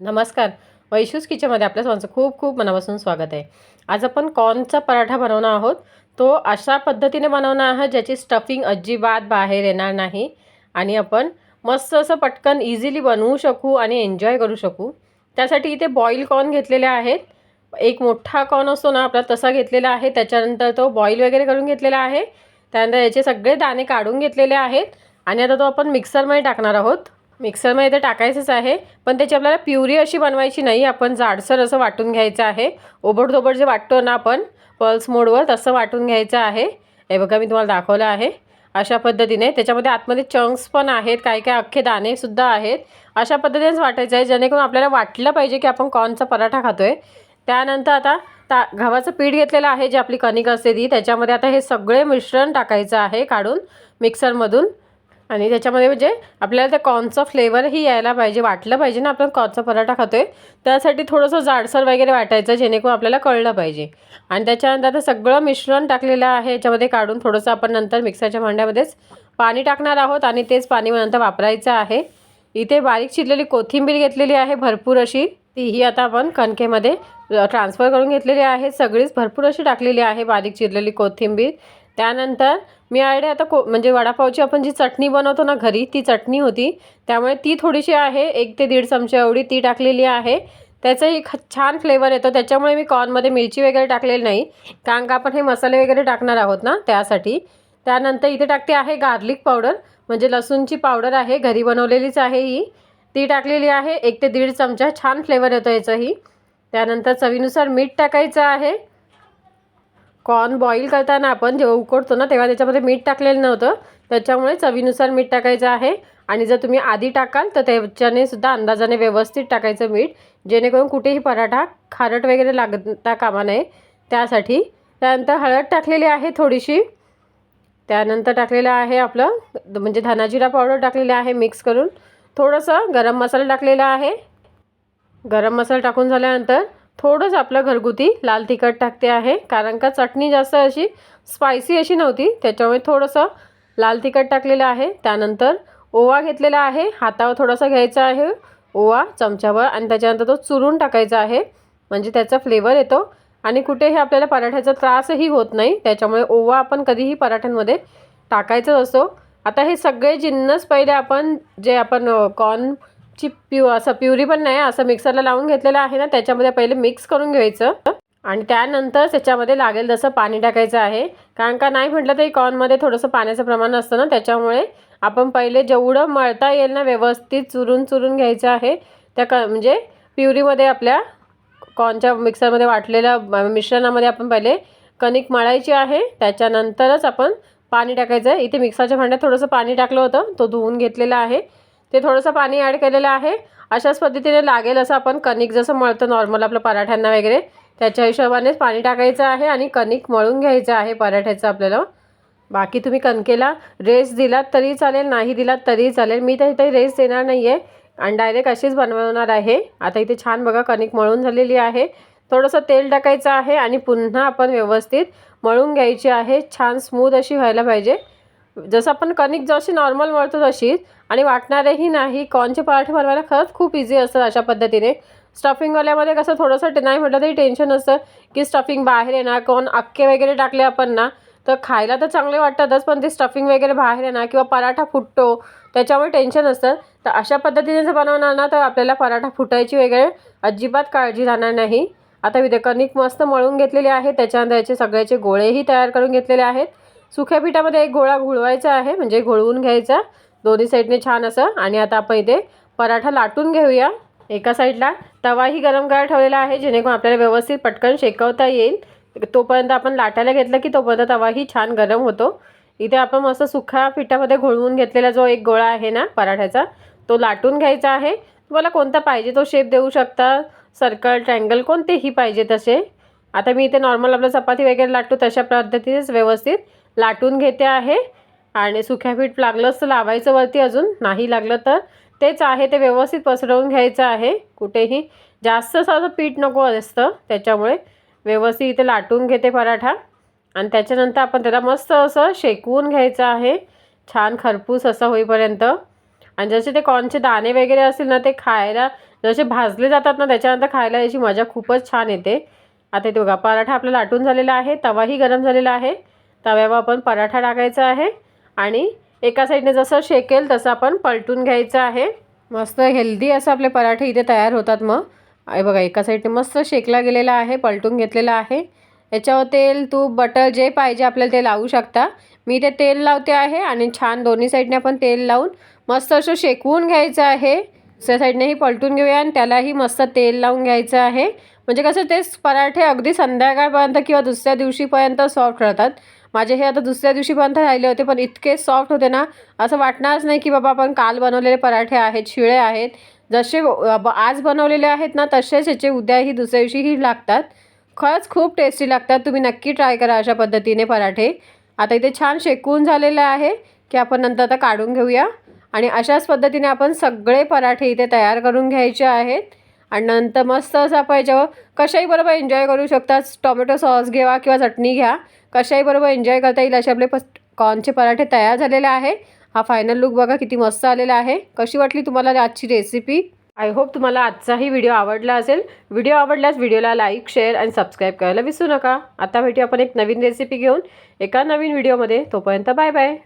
नमस्कार. वैशूस किचनमध्ये आपल्या सर्वांचं खूप खूप मनापासून स्वागत आहे. आज आपण कॉर्नचा पराठा बनवणार आहोत. तो अशा पद्धतीने बनवणार आहोत ज्याची स्टफिंग अजिबात बाहेर येणार नाही आणि आपण मस्त असं पटकन इझिली बनवू शकू आणि एन्जॉय करू शकू. त्यासाठी इथे बॉईल कॉर्न घेतलेले आहेत. एक मोठा कॉर्न असतो ना आपला तसा घेतलेला आहे. त्याच्यानंतर तो बॉईल वगैरे करून घेतलेला आहे. त्यानंतर याचे सगळे दाणे काढून घेतलेले आहेत. आणि आता तो आपण मिक्सरमध्ये टाकणार आहोत. मिक्सरमध्ये तर टाकायचंच आहे पण त्याची आपल्याला प्युरी अशी बनवायची नाही आपण जाडसर असं वाटून घ्यायचं आहे. ओबडधोबड जे वाटतो ना आपण पल्स मोडवर तसं वाटून घ्यायचं आहे. हे बघा मी तुम्हाला दाखवलं आहे. अशा पद्धतीने त्याच्यामध्ये आतमध्ये चंक्स पण आहेत काही काही अख्खे दाणेसुद्धा आहेत. अशा पद्धतीनेच वाटायचं आहे जेणेकरून आपल्याला वाटलं पाहिजे की आपण कॉर्नचा पराठा खातो आहे त्यानंतर आता ता गव्हाचं पीठ घेतलेलं आहे जी आपली कणिक असते ती त्याच्यामध्ये आता हे सगळे मिश्रण टाकायचं आहे काढून मिक्सरमधून. आणि त्याच्यामध्ये म्हणजे आपल्याला त्या कॉर्नचा फ्लेवरही यायला पाहिजे वाटलं पाहिजे ना आपण कॉर्नचा पराठा खातो आहे त्यासाठी थोडंसं जाडसर वगैरे वाटायचं जेणेकरून आपल्याला कळलं पाहिजे. आणि त्याच्यानंतर आता सगळं मिश्रण टाकलेलं आहे याच्यामध्ये काढून थोडंसं आपण नंतर मिक्सरच्या भांड्यामध्येच पाणी टाकणार आहोत आणि तेच पाणी नंतर वापरायचं आहे. इथे बारीक चिरलेली कोथिंबीर घेतलेली आहे भरपूर अशी. तीही आता आपण कणकेमध्ये ट्रान्सफर करून घेतलेली आहे. सगळीच भरपूर अशी टाकलेली आहे बारीक चिरलेली कोथिंबीर. त्यानंतर मी आयडिया आता को म्हणजे वडापावची आपण जी चटणी बनवतो ना घरी ती चटणी होती. त्यामुळे ती थोडीशी आहे एक ते दीड चमचा एवढी ती टाकलेली आहे. त्याचाही ख छान फ्लेवर येतो. त्याच्यामुळे मी कॉर्नमध्ये मिरची वगैरे टाकलेली नाही. कारण का आपण हे मसाले वगैरे टाकणार आहोत ना त्यासाठी. त्यानंतर इथे टाकते आहे गार्लिक पावडर म्हणजे लसूणची पावडर आहे घरी बनवलेलीच आहे ही. ती टाकलेली आहे एक ते दीड चमचा. छान फ्लेवर येतो याचंही. त्यानंतर चवीनुसार मीठ टाकायचं आहे. कॉर्न बॉईल करताना आपण जेव्हा उकडतो ना तेव्हा त्याच्यामध्ये मीठ टाकलेलं नव्हतं. त्याच्यामुळे चवीनुसार मीठ टाकायचं आहे. आणि जर तुम्ही आधी टाकाल तर त्याच्याने सुद्धा अंदाजाने व्यवस्थित टाकायचं मीठ. जेणेकरून कुठेही पराठा खारट वगैरे लागता कामा नये. त्यासाठी त्यानंतर हळद टाकलेली आहे थोडीशी. त्यानंतर टाकलेलं आहे आपलं म्हणजे धनाजिरा पावडर टाकलेलं आहे मिक्स करून. थोडंसं गरम मसाला टाकलेला आहे. गरम मसाला टाकून झाल्यानंतर थोडंच आपलं घरगुती लाल तिखट टाकते आहे कारण का चटणी जास्त अशी स्पायसी अशी नव्हती त्याच्यामुळे थोडंसं लाल तिखट टाकलेलं आहे. त्यानंतर ओवा घेतलेला आहे हातावर थोडासा घ्यायचा आहे ओवा चमच्यावर आणि त्याच्यानंतर तो चुरून टाकायचा आहे म्हणजे त्याचा फ्लेवर येतो. आणि कुठेही आपल्याला पराठ्याचा त्रासही होत नाही त्याच्यामुळे ओवा आपण कधीही पराठ्यांमध्ये टाकायचाच असतो. आता हे सगळे जिन्नस पहिले आपण जे आपण कॉर्न ची प्यु असं प्युरी पण नाही असं मिक्सरला लावून घेतलेलं आहे ना त्याच्यामध्ये पहिले मिक्स करून घ्यायचं. आणि त्यानंतर त्याच्यामध्ये लागेल जसं पाणी टाकायचं आहे. कारण का नाही म्हटलं तरी कॉर्नमध्ये थोडंसं पाण्याचं प्रमाण असतं ना त्याच्यामुळे आपण पहिले जेवढं मळता येईल ना व्यवस्थित चुरून चुरून घ्यायचं आहे. त्या क म्हणजे प्युरीमध्ये आपल्या कॉर्नच्या मिक्सरमध्ये वाटलेल्या मिश्रणामध्ये आपण पहिले कणिक मळायची आहे. त्याच्यानंतरच आपण पाणी टाकायचं आहे. इथे मिक्सरच्या भांड्यात थोडंसं पाणी टाकलं होतं तो धुवून घेतलेला आहे. ते थोडंसं पाणी ॲड केलेलं आहे. अशाच पद्धतीने लागेल असं आपण कणिक जसं मळतो नॉर्मल आपलं पराठ्यांना वगैरे त्याच्या हिशोबानेच पाणी टाकायचं आहे आणि कणिक मळून घ्यायचं आहे पराठ्याचं आपल्याला. बाकी तुम्ही कणकेला रेस दिलात तरी चालेल नाही दिलात तरी चालेल. मी तर इथे रेस देणार नाही आहे आणि डायरेक्ट अशीच बनवणार आहे. आता इथे छान बघा कणिक मळून झालेली आहे. थोडंसं तेल टाकायचं आहे आणि पुन्हा आपण व्यवस्थित मळून घ्यायची आहे. छान स्मूथ अशी व्हायला पाहिजे. जसं आपण कणिक जशी नॉर्मल मळतो तशीच आणि वाटणारही नाही कॉर्नचे पराठे बनवायला खरंच खूप इझी असतं अशा पद्धतीने. स्टफिंगवाल्यामध्ये कसं थोडंसं नाही म्हटलं तरी टेन्शन असतं की स्टफिंग बाहेर येणार कोण अक्के वगैरे टाकले आपण ना तर खायला तर चांगले वाटतातच पण ते स्टफिंग वगैरे बाहेर येणार किंवा पराठा फुटतो त्याच्यामुळे टेन्शन असतं. तर अशा पद्धतीने जर बनवणार ना तर आपल्याला पराठा फुटायची वगैरे अजिबात काळजी राहणार नाही. आता विद्या कणिक मस्त मळून घेतलेली आहे त्याच्यानंतर याचे सगळ्याचे गोळेही तयार करून घेतलेले आहेत. सुक्या पिठामध्ये एक गोळा घुळवायचा आहे म्हणजे घोळवून घ्यायचा. दोन्ही साईडने छान असं. आणि आता आपण इथे पराठा लाटून घेऊया. एका साईडला तवाही गरम करायला ठेवलेला आहे जेणेकरून आपल्याला व्यवस्थित पटकन शेकवता येईल. तोपर्यंत आपण लाटायला घेतलं की तोपर्यंत तवाही छान गरम होतो. इथे आपण मस्त सुख्या पिठामध्ये घोळवून घेतलेला जो एक गोळा आहे ना पराठ्याचा तो लाटून घ्यायचा आहे. तुम्हाला कोणता पाहिजे तो शेप देऊ शकता. सर्कल ट्रँगल कोणतेही पाहिजे तसे. आता मी इथे नॉर्मल आपलं चपाती वगैरे लाटतो तशा पद्धतीनेच व्यवस्थित लाटून घेते आहे. आणि सुख्या पीठ लागलंच तर लावायचं वरती अजून नाही लागलं तर. तेच आहे ते व्यवस्थित पसरवून घ्यायचं आहे. कुठेही जास्त असं पीठ नको असतं त्याच्यामुळे व्यवस्थित इथे लाटून घेते पराठा. आणि त्याच्यानंतर आपण त्याला मस्त असं शेकवून घ्यायचं आहे. छान खरपूस असं होईपर्यंत. आणि जसे ते कॉर्नचे दाणे वगैरे असतील ना ते खायला जसे भाजले जातात ना त्याच्यानंतर खायला याची मजा खूपच छान येते. आता ते बघा पराठा आपला लाटून झालेला आहे तवाही गरम झालेला आहे. तव्यावर आपण पराठा टाकायचा आहे. आणि एका साईडने जसं शेकेल तसं आपण पलटून घ्यायचं आहे. मस्त हेल्दी असं आपले पराठे इथे तयार होतात मग. आहे बघा एका साईडने मस्त शेकला गेलेला आहे पलटून घेतलेला आहे. याच्यावर तेल तूप बटर जे पाहिजे आपल्याला ते लावू शकता. मी ते तेल लावते आहे आणि छान दोन्ही साईडने आपण तेल लावून मस्त असं शेकवून घ्यायचं आहे. दुसऱ्या साईडनेही पलटून घेऊया आणि त्यालाही मस्त तेल लावून घ्यायचं आहे. म्हणजे कसं तेच पराठे अगदी संध्याकाळपर्यंत किंवा दुसऱ्या दिवशीपर्यंत सॉफ्ट राहतात. माझे हे आता दुसऱ्या दिवशी दिवशीपर्यंत राहिले होते पण इतके सॉफ्ट होते ना असं वाटणारच नाही की बाबा आपण काल बनवलेले पराठे आहेत शिळे आहेत. जसे ब- आज बनवलेले आहेत ना तसेच याचे उद्याही दुसऱ्या दिवशीही लागतात. खरंच खूप टेस्टी लागतात. तुम्ही नक्की ट्राय करा अशा पद्धतीने पराठे. आता इथे छान शेकून झालेलं आहे की आपण नंतर आता काढून घेऊया. आणि अशाच पद्धतीने आपण सगळे पराठे इथे तयार करून घ्यायचे आहेत. आणि नंतर मस्त असं आपण याच्यावर हो, कशाही बरोबर एन्जॉय करू शकता. टोमॅटो सॉस घ्या किंवा चटणी घ्या. कशाही बरोबर एन्जॉय करता येईल असे आपले फस्ट कॉर्नचे पराठे तयार झालेले आहे. हा फायनल लुक बघा किती मस्त आलेला आहे. कशी वाटली तुम्हाला आजची रेसिपी आय होप तुम्हाला आजचाही व्हिडिओ आवडला असेल. व्हिडिओ आवडल्यास व्हिडिओला लाईक शेअर आणि सबस्क्राईब करायला विसरू नका. आता भेटू आपण एक नवीन रेसिपी घेऊन एका नवीन व्हिडिओमध्ये तोपर्यंत बाय बाय